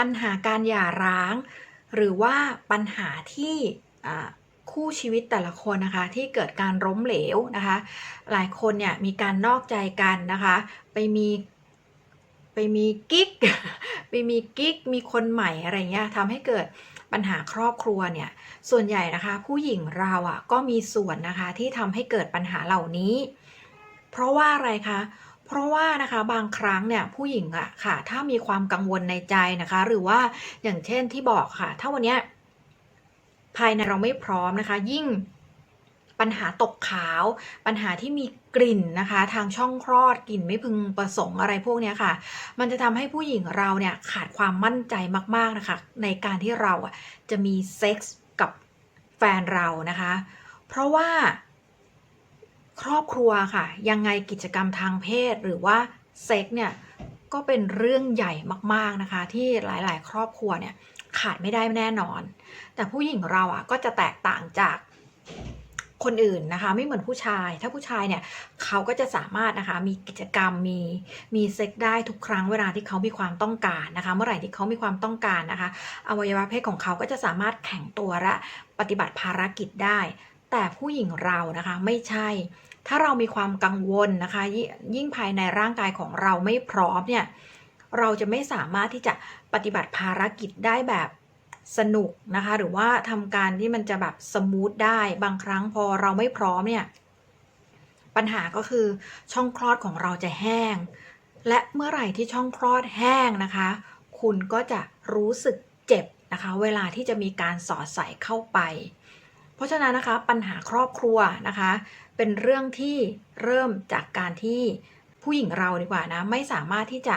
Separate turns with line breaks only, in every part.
ปัญหาการหย่าร้าง หรือว่าปัญหาที่คู่ชีวิตแต่ละคนนะคะ ที่เกิดการล้มเหลวนะคะ หลายคนเนี่ยมีการนอกใจกันนะคะ ไปมีไปมีกิ๊กไปมีกิ๊กมีคนใหม่อะไรเงี้ยทำให้เกิดปัญหาครอบครัวเนี่ย ส่วนใหญ่นะคะ ผู้หญิงเราอะก็มีส่วนนะคะที่ทำให้เกิดปัญหาเหล่านี้ เพราะว่าอะไรคะ เพราะว่านะคะบางครั้งเนี่ยผู้หญิงอะค่ะ ถ้ามีความกังวลในใจนะคะ หรือว่าอย่างเช่นที่บอกค่ะ ถ้าวันเนี้ยภายในเราไม่พร้อมนะคะ ยิ่งปัญหาตกขาว ปัญหาที่มีกลิ่นนะคะ ทางช่องคลอดกลิ่นไม่พึงประสงค์อะไรพวกเนี้ยค่ะ มันจะทำให้ผู้หญิงเราเนี่ยขาดความมั่นใจมากๆนะคะ ในการที่เราอะจะมีเซ็กส์กับแฟนเรานะคะ เพราะว่า ครอบครัวค่ะ ยังไงกิจกรรมทางเพศหรือว่าเซ็กเนี่ยก็เป็นเรื่องใหญ่มากๆนะคะ ที่หลายๆ ครอบครัวเนี่ยขาดไม่ได้แน่นอน แต่ผู้หญิงเราอะก็จะแตกต่างจากคนอื่นนะคะ ไม่เหมือนผู้ชาย ถ้าผู้ชายเนี่ยเขาก็จะสามารถนะคะมีกิจกรรมมีมีเซ็กได้ทุกครั้งเวลาที่เขามีความต้องการนะคะ เมื่อไหร่ที่เขามีความต้องการนะคะ อวัยวะเพศของเขาก็จะสามารถแข็งตัวและปฏิบัติภารกิจได้ แต่ผู้หญิงเรานะคะไม่ใช่ ถ้าเรามีความกังวลนะคะยยิ่งภายในร่างกายของเราไม่พร้อมเนี่ยเราจะไม่สามารถที่จะปฏิบัติภารกิจได้แบบสนุกนะคะ หรือว่าทำการที่มันจะแบบสมูทได้บางครั้งพอเราไม่พร้อมเนี่ยปัญหาก็คือช่องคลอดของเราจะแห้ง และเมื่อไหร่ที่ช่องคลอดแห้งนะคะ คุณก็จะรู้สึกเจ็บนะคะ เวลาที่จะมีการสอดใส่เข้าไป เพราะฉะนั้นนะคะปัญหาครอบครัวนะคะ เป็นเรื่องที่เริ่มจากการที่ผู้หญิงเราดีกว่านะไม่สามารถที่จะ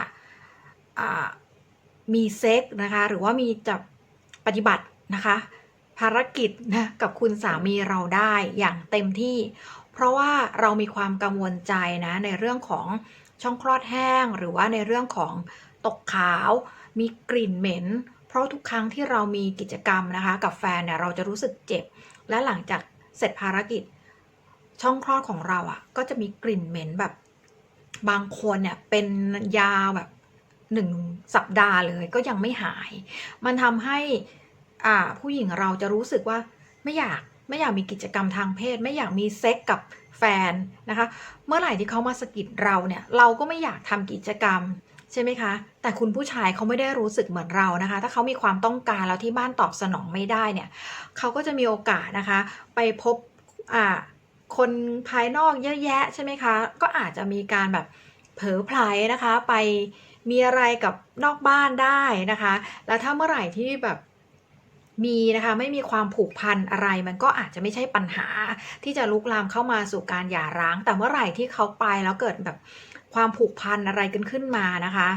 มีเซ็กนะคะหรือว่ามีจะปฏิบัตินะคะภารกิจนะกับคุณสามีเราได้อย่างเต็มที่ เพราะว่าเรามีความกังวลใจนะในเรื่องของช่องคลอดแห้ง หรือว่าในเรื่องของตกขาว มีกลิ่นเหม็น ราะทุกครั้งที่เรามีกิจกรรมนะคะ กับแฟนเนี่ยเราจะรู้สึกเจ็บ และหลังจากเสร็จภารกิจ ช่องคลอดของเราอะ่ะ ก็จะมีกลิ่นเหม็นแบบ บางคนเนี่ยเป็นยาวแบบหนึ่งสัปดาห์เลยก็ยังไม่หาย มันทำให้อ่าผู้หญิงเราจะรู้สึกว่าไม่อยากไม่อยากมีกิจกรรมทางเพศ ไม่อยากมีเซ็กกับแฟนนะคะ เมื่อไหร่ที่เขามาสกิดเราเนี่ย เราก็ไม่อยากทำกิจกรรม ใช่ไหมคะ แต่คุณผู้ชายเขาไม่ได้รู้สึกเหมือนเรานะคะ ถ้าเขามีความต้องการแล้วที่บ้านตอบสนองไม่ได้เนี่ยเขาก็จะมีโอกาสนะคะ ไปพบอ่าคนภายนอกเยอะแยะใช่ไหมคะ ก็อาจจะมีการแบบเผลอไผลนะคะ ไปมีอะไรกับนอกบ้านได้นะคะ แล้วถ้าเมื่อไหร่ที่แบบมีนะคะไม่มีความผูกพันอะไรมันก็อาจจะไม่ใช่ปัญหาที่จะลุกลามเข้ามาสู่การหย่าร้าง แต่เมื่อไหร่ที่เขาไปแล้วเกิดแบบ ความผูกพันอะไรกันขึ้นมานะคะ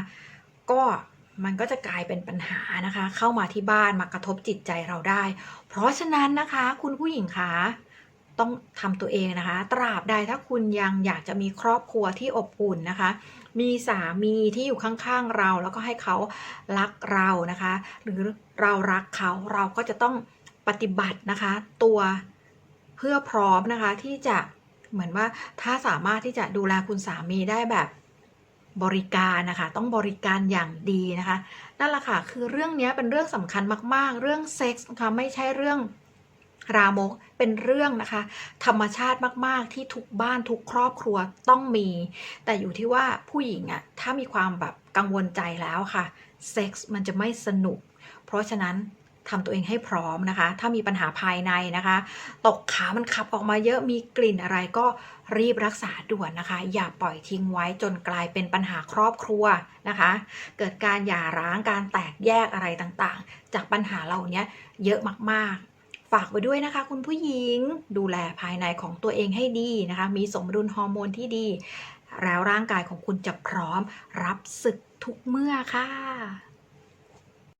ก็มันก็จะกลายเป็นปัญหานะคะ เข้ามาที่บ้านมากระทบจิตใจเราได้ เพราะฉะนั้นนะคะ คุณผู้หญิงคะต้องทำตัวเองนะคะ ตราบใดถ้าคุณยังอยากจะมีครอบครัวที่อบอุ่นนะคะ มีสามีที่อยู่ข้างๆเรา แล้วก็ให้เขารักเรานะคะ หรือเรารักเขาเราก็จะต้องปฏิบัตินะคะ ตัวเพื่อพร้อมนะคะที่จะ เหมือนว่าถ้าสามารถที่จะดูแลคุณสามีได้แบบบริการนะคะ ต้องบริการอย่างดีนะคะ นั่นแหละค่ะ คือเรื่องนี้เป็นเรื่องสำคัญมาก ๆ เรื่องเซ็กส์นะคะไม่ใช่เรื่องรามกเป็นเรื่องนะคะ ธรรมชาติมาก ๆ ที่ทุกบ้านทุกครอบครัวต้องมี แต่อยู่ที่ว่าผู้หญิงอะถ้ามีความแบบกังวลใจแล้วค่ะเซ็กส์มันจะไม่สนุก เพราะฉะนั้น ทำตัวเองให้พร้อมนะคะ ถ้ามีปัญหาภายในนะคะ ตกขามันขับออกมาเยอะมีกลิ่นอะไรก็รีบรักษาด่วนนะคะ อย่าปล่อยทิ้งไว้จนกลายเป็นปัญหาครอบครัวนะคะ เกิดการหย่าร้างการแตกแยกอะไรต่างๆ จากปัญหาเหล่านี้เยอะมากๆฝากไว้ด้วยนะคะคุณผู้หญิงดูแลภายในของตัวเองให้ดีนะคะ มีสมดุลฮอร์โมนที่ดี แล้วร่างกายของคุณจะพร้อมรับศึกทุกเมื่อค่ะ